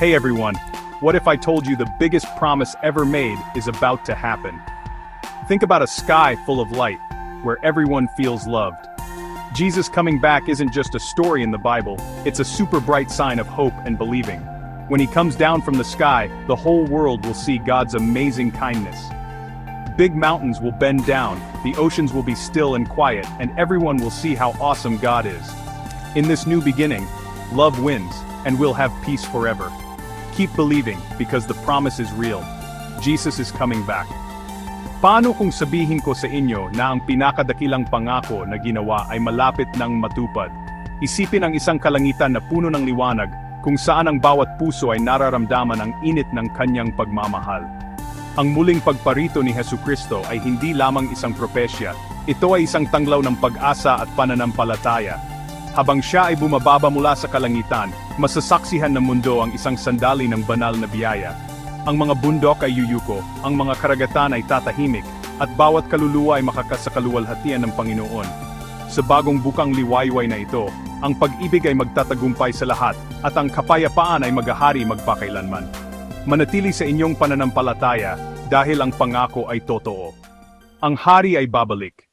Hey everyone, what if I told you the biggest promise ever made is about to happen? Think about a sky full of light, where everyone feels loved. Jesus coming back isn't just a story in the Bible, it's a super bright sign of hope and believing. When he comes down from the sky, the whole world will see God's amazing kindness. Big mountains will bend down, the oceans will be still and quiet, and everyone will see how awesome God is. In this new beginning, love wins, and we'll have peace forever. Keep believing, because the promise is real. Jesus is coming back. Paano kung sabihin ko sa inyo na ang pinakadakilang pangako na ginawa ay malapit nang matupad? Isipin ang isang kalangitan na puno ng liwanag, kung saan ang bawat puso ay nararamdaman ang init ng kanyang pagmamahal. Ang muling pagparito ni Hesu Kristo ay hindi lamang isang propesya, ito ay isang tanglaw ng pag-asa at pananampalataya. Habang siya ay bumababa mula sa kalangitan, masasaksihan ng mundo ang isang sandali ng banal na biyaya. Ang mga bundok ay yuyuko, ang mga karagatan ay tatahimik, at bawat kaluluwa ay makakasakaluwalhatian ng Panginoon. Sa bagong bukang liwayway na ito, ang pag-ibig ay magtatagumpay sa lahat, at ang kapayapaan ay maghahari magpakailanman. Manatili sa inyong pananampalataya, dahil ang pangako ay totoo. Ang hari ay babalik,